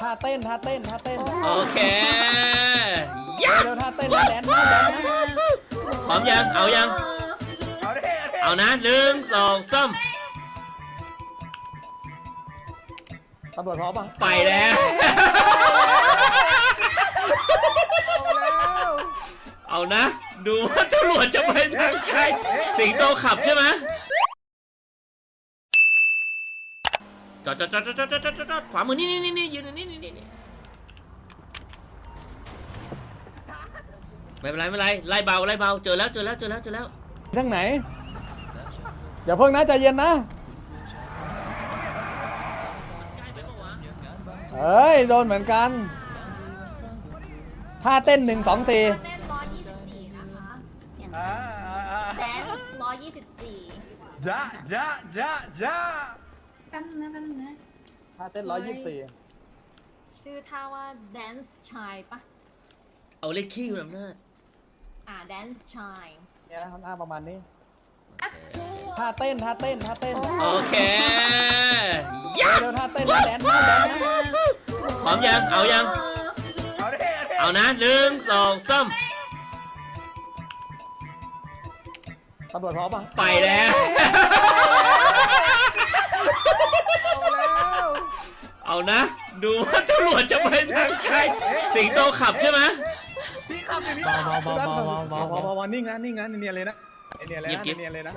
ท่าเต้นท่าเต้นท่าเต้นโอเคยับเร็วท่าเต้นแล้วแดนซ์แดนซ์พร้อมยัง เอายัง เอาดิเอาดิเอานะหนึ่งสองสามตำรวจพร้อมป่ะไปแล้ว เอานะ ดูว่าตำรวจจะไปทางใครสิงโตขับใช่ไหม จอดจอดจอดจอดจอดจอดจอดขวามือนี่นี่นี่นี่ยืนนี่นี่นี่ไม่เป็นไรไม่เป็นไรไล่เบาไล่เบาเจอแล้วเจอแล้วเจอแล้วเจอแล้วทั้งไหนอย่าเพิ่งนะใจเย็นนะเอ้ยโดนเหมือนกันท่าเต้นหนึ่งสองตีเต้นร้อยยี่สิบสี่นะคะอย่แดนร้อยยี่สิบสี่จ้าจ้าจ้าจ้า แป๊บนึงนะแป๊บนึงนะท่าเต้นร้อยยี่สิบสี่ชื่อท่าว่า dance chai ปะเอาเลขขี้อยู่ลำหน้าจอ่า dance chai เนี่ยนะท่าประมาณนี้ท่าเต้นท่าเต้นท่าเต้นโอเคยับเร็วท่าเต้นแล้วแดนซ์แดนซ์พร้อมยัง เอายังเอาดิเอาดิเอานะหนึ่งสองสามตำรวจพร้อมป่ะไปแล้ว เอานะ ดูว่าตำรวจจะไปทางใคร สิงโตขับใช่ไหมพี่ขับดิพี่เบาขับเบาเบาเบาเบาเบาเบานิ่งนะนิ่งนะเนียนเลยนะเนียนเลยนะเงียบๆเนียนเลยนะ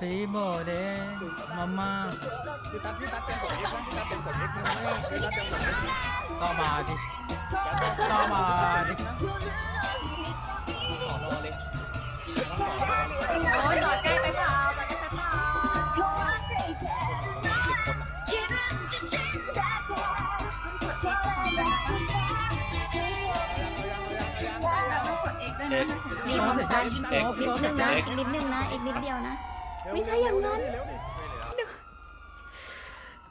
สีโบเดมาม่าพี่ตั๊ดพี่ตั๊ดเป็นกดเอ็กซ์นะพี่ตั๊ดเป็นกดเอ็กซ์นะพี่ตั๊ดเป็นกดเอ็กซ์นะก็มาดิก็มาดิโอ้ยจอดใกล้ไปเปล่า มีความสำคัญนิดนึงนะอีกนิดนึงนะ อีกนิดเดียวนะ ไม่ใช่อย่างนั้นเร็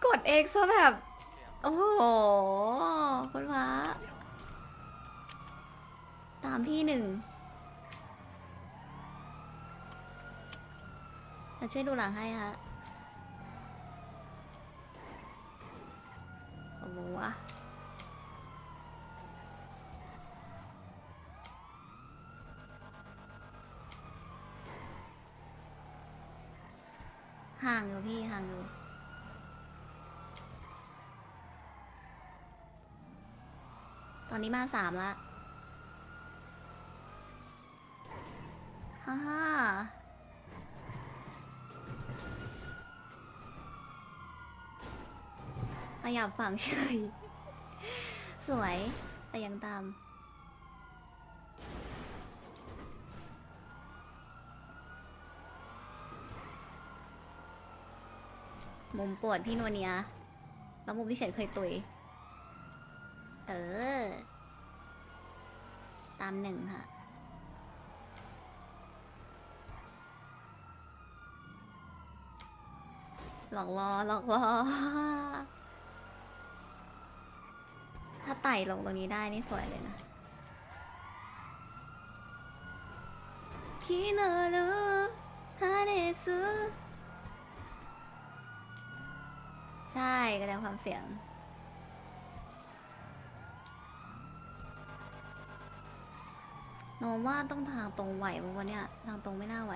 กด X ซะแบบ โอ้โหคุณพระตามพี่หนึ่งจะช่วยดูหลังให้ฮะโอ้โหวะ ห่างอยู่พี่ห่างอยู่ตอนนี้มาสามละฮ่าฮ่าขยับฝั่งเฉย สวย แต่ยังตาม มุมปวดพี่นวเนียแล้วมุมที่เฉินเคยตุย เออ ตามหนึ่งค่ะ หลอกล้อหลอกล้อถ้าไต่ลงตรงนี้ได้นี่สวยเลยนะคิโนรุฮาเนซุ ใช่กระจายความเสียง โนมว่าต้องทางตรงไหวปะวะเนี่ยทางตรงไม่น่าไหว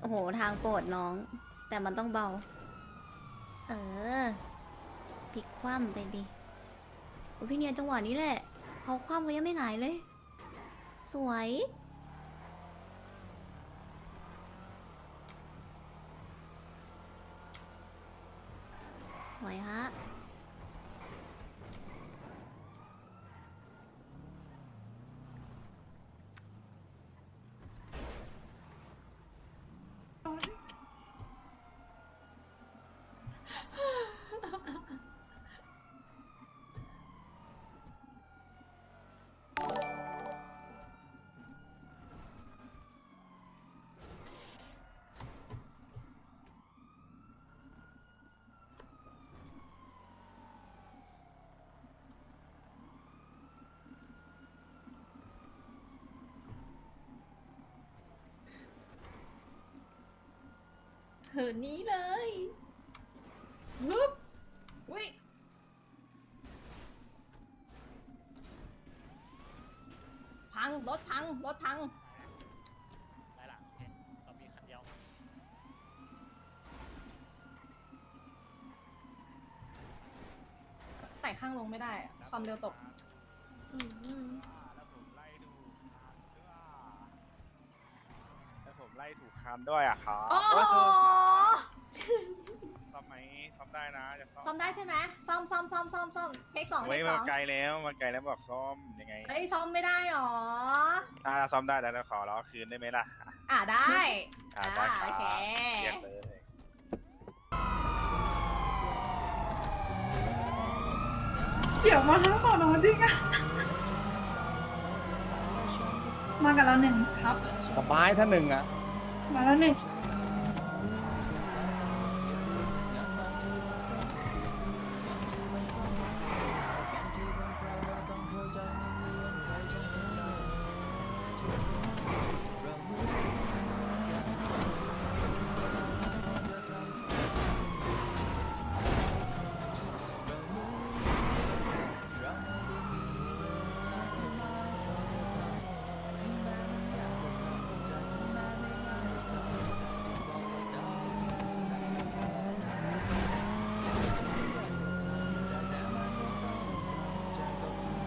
โอ้โห ทางโปรดน้อง แต่มันต้องเบา เออพลิกคว่ำไปดิโอ้พี่เนียจังหวะนี้แหละ เขาคว่ำก็ยังไม่หงายเลย สวย วยฮะ เหินนี้เลยวุ๊บอุ้ยพัง รถพัง รถพัง ได้ละโอเคเรามีคันเดียวไต่ข้างลงไม่ได้อะความเร็วตก อืม แล้วผมไล่ถูกคันด้วยแล้วผมไล่ถูกคันด้วยอะครับโอ้โหซ่อมไหมซ่อมได้นะจะซ่อมซ่อมได้ใช่ไหมซ่อมซ่อมซ่อมซ่อมซ่อมเทคสองเทไว้คสมาองไกลแล้วมาไกลแล้วบอกซ่อมยังไงเอ้ยซ่อมไม่ได้หรอถ้าซ่อมได้แล้วขอล้อคืนได้ไหมล่ะอ่าได้ อ่าได้ครับโอเค เรียกเลยเดี๋ยวมาทั้งฝั่งโน้นดิค่ะมากับเราหนึ่งครับ สบายท่านหนึ่งอะ มาแ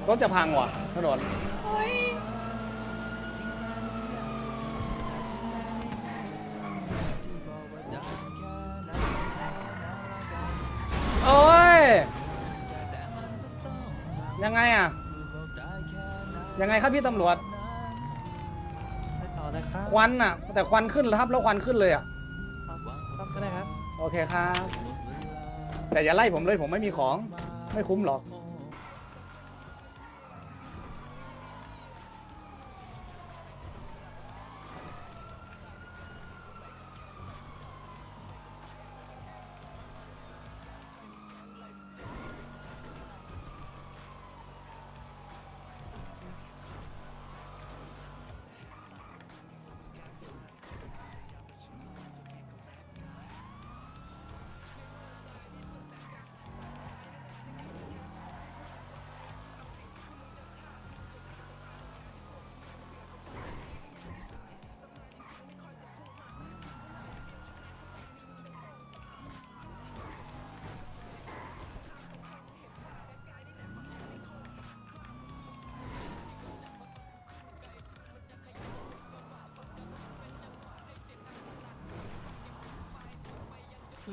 รถจะพังว่ะถนนเฮ้ยโอ้ย ยังไงอะ ยังไงครับพี่ตำรวจไปต่อเลยครับควันอะ แต่ควันขึ้นแล้วครับ แล้วควันขึ้นเลยอะ ครับก็ได้ครับ โอเคครับ แต่อย่าไล่ผมเลยผมไม่มีของ ไม่คุ้มหรอก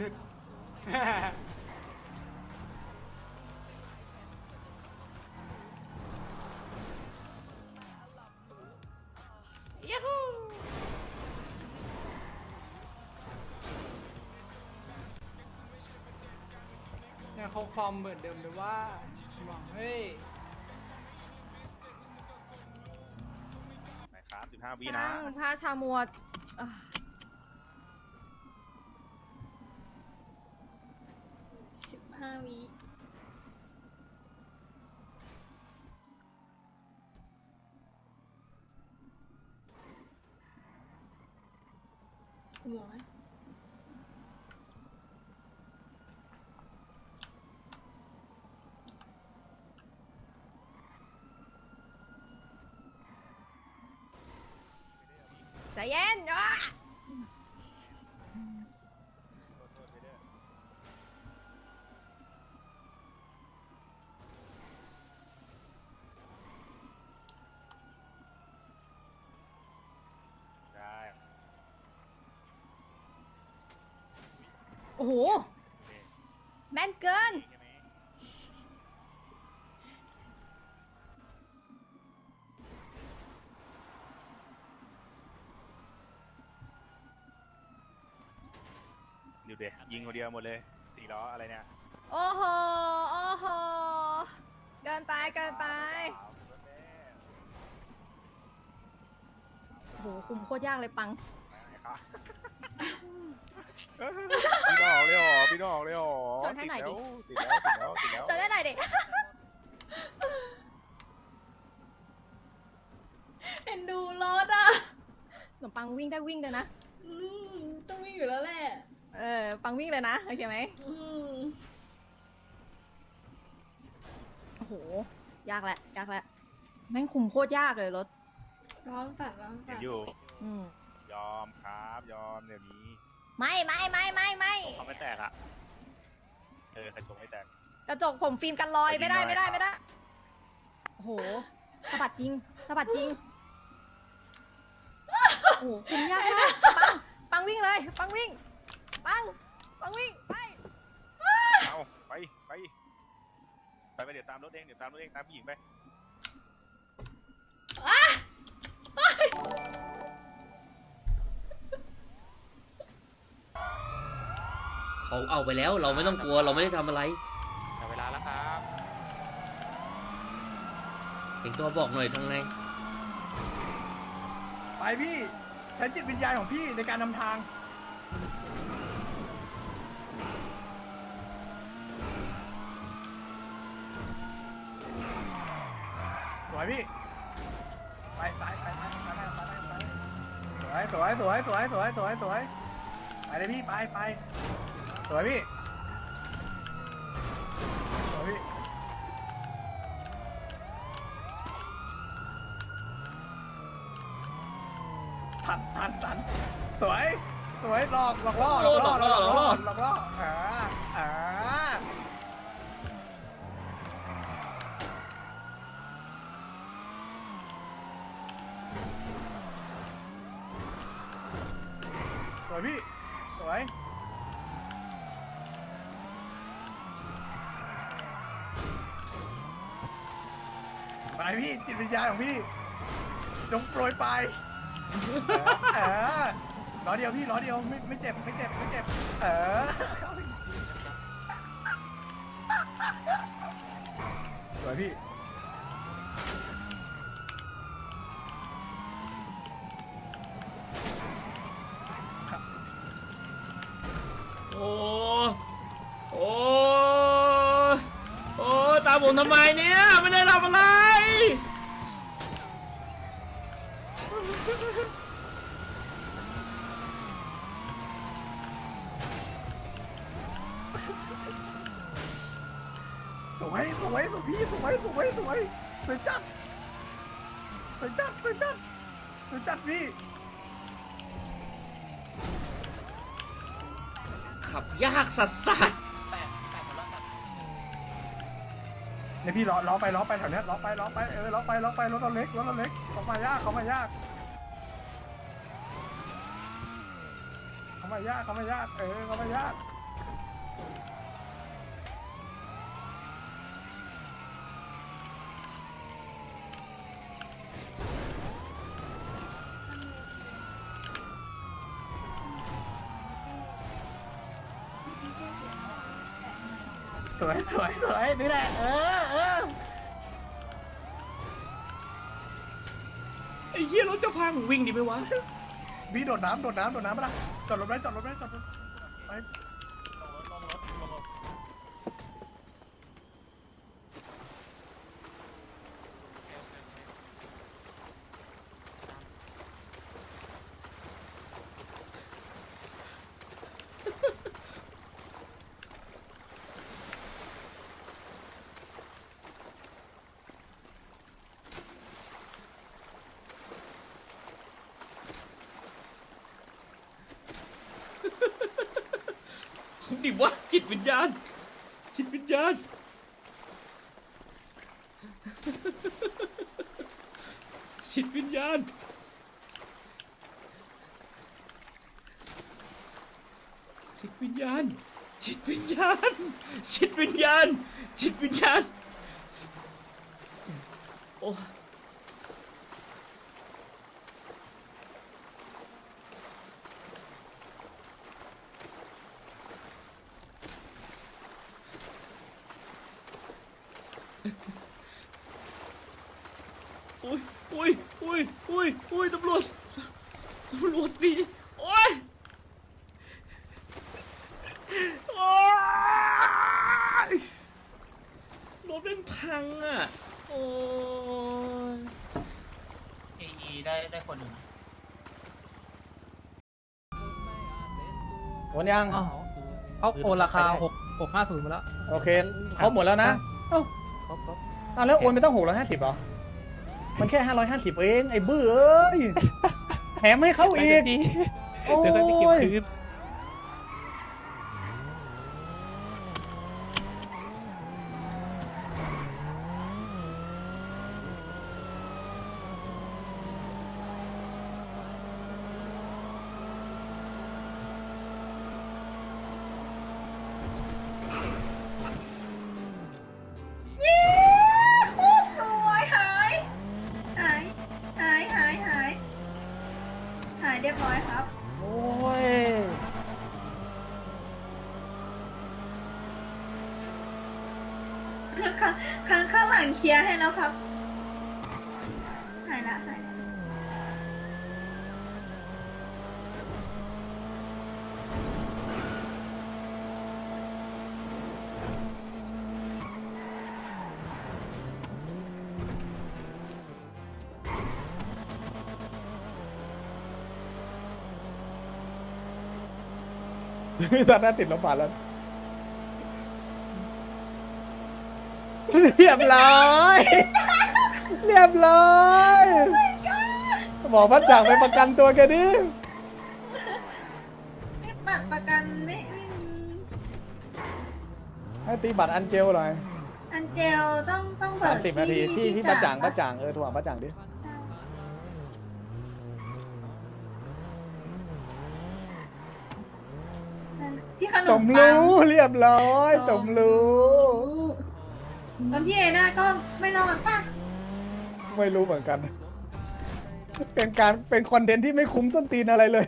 ลึกยังคงฟอร์มเหมือนเดิมเลยว่าหวังเฮ้ยนะครับสิบห้าวินะ ช่างผ้าชามัวอะ สิบห้าวิ หัวใจเย็นอะ ได้ โอ้โห แม่นเกินใช่ไหมดูเดยิงคนเดียวหมดเลยสี่ล้ออะไรเนี่ยโอ้โห โอ้โห เกินไป เกินไป โอ้โห คุมโคตรยากเลยปัง พี่น้องเลยเหรอพี่น้องเลยเหรอชนให้หน่อยดิ ติดแล้วติดแล้วติดแล้วจอได้หน่อยดิเอ็นดูรถอะขนมปังวิ่งได้วิ่งเลยนะ อืมต้องวิ่งอยู่แล้วแหละ เออ ปังวิ่งเลยนะโอเคไหมอืมโอ้โห ยากแหละ ยากแหละ แม่งคุมโคตรยากเลยรถ ร้อนฝันร้อนเห็ฝันนอยู่ อืมยอมครับยอมเดี๋ยวนี้ ไม่ไม่ไม่ไม่ไม่เขาไม่แตกอะ เออใครชงไม่แตก กระจกผมฟิล์มกันรอยไปยิงไม่ได้หน่อยไม่ได้ครับไม่ได้โอ้โหสะบัดจริงสะบัดจริงโอ้โหคุมยากมากปังปังวิ่งเลย ปังวิ่ง ปังปังวิ่งไปเอาไปไปไปไปเดี๋ยวตามรถเองเดี๋ยวตามรถเองตามผู้หญิงไป เขาเอาไปแล้ว เราไม่ต้องกลัวเราไม่ได้ทำอะไรแต่เวลาแล้วครับเองตัวบอกหน่อยทางไงไปพี่ใช้จิตวิญญาณของพี่ในการนำทาง สวยพี่ ไปไปไปไปไปไปไปไปสวยสวยสวยสวยสวยสวยสวยไปเลยพี่ไปไปส วยพี่สวยพี่ทันทันทันสวย สวยหลอกหลอกล่อหลอกล่อหลอกล่อหลอกล่ออ่าอ่าสวยพี่สวย พี่ จิตวิญญาณของพี่ จงโปรยไปเออล้อเดียวพี่ล้อเดียวไม่ไม่เจ็บไม่เจ็บไม่เจ็บ เออสวยพี่โอ้โอ้โอ้ตามผมทำไมเนี่ย ไม่ได้ทำอะไร สวยสวยสวยพี่สวยสวยสวยสวยจัดสวยจัดสวยจัดสวยจัดพี่ขับยากสัสสัสเนี่ยพี่ล้อล้อไปล้อไปแถวเนี้ยล้อไปล้อไปเออล้อไปล้อไปรถเราเล็กรถเราเล็กเขามายากเขามายากเขามายากเขามายากเออเขามายาก สวยสวยสวยนี่แหละเออเออไอ้เหี้ยรถจะพังวิ่งดีไหมวะ พี่โดดน้ำโดดน้ำโดดน้ำปะล่ะจอดรถไว้จอดรถไว้จอดรถไป ดิวะจิตวิญญาณ จิตวิญญาณ จิตวิญญาณ จิตวิญญาณ จิตวิญญาณ จิตวิญญาณ จิตวิญญาณ ได้คนหนึ่งหมดยัง เขาโอนราคาหกหกห้าศูนมาแล้ว โอเคเขาหมดแล้วนะเอ้าคอาแล้วโอนไปตั้งหกร้อยห้าสิบเหรอ มันแค่ห้าร้อยห้าสิบเอง ไอ้เบื่อเอ้ยแถมให้เขาอีกเดี๋ยวค่อยไปเก็บคืน ตอนนั้นติดลมบาดแล้วเรียบร้อย เรียบร้อยบอกพัดจากไปประกันตัวแกดินี่บัตรประกันไม่ไม่มี ให้ตีบัตรอันเจลหน่อยอันเจลต้องต้องเบิสากมสิบนาทีที่ที่ประจ่างปประจ่างเออโทรหาประจ่างดิ พี่ข นสมมปังรู้เรียบร้อย สมรู้แล้วพี่เอน่าก็ไม่รอดป่ะไม่รู้เหมือนกัน เป็นการเป็นคอนเทนต์ที่ไม่คุ้มส้นตีนอะไรเลย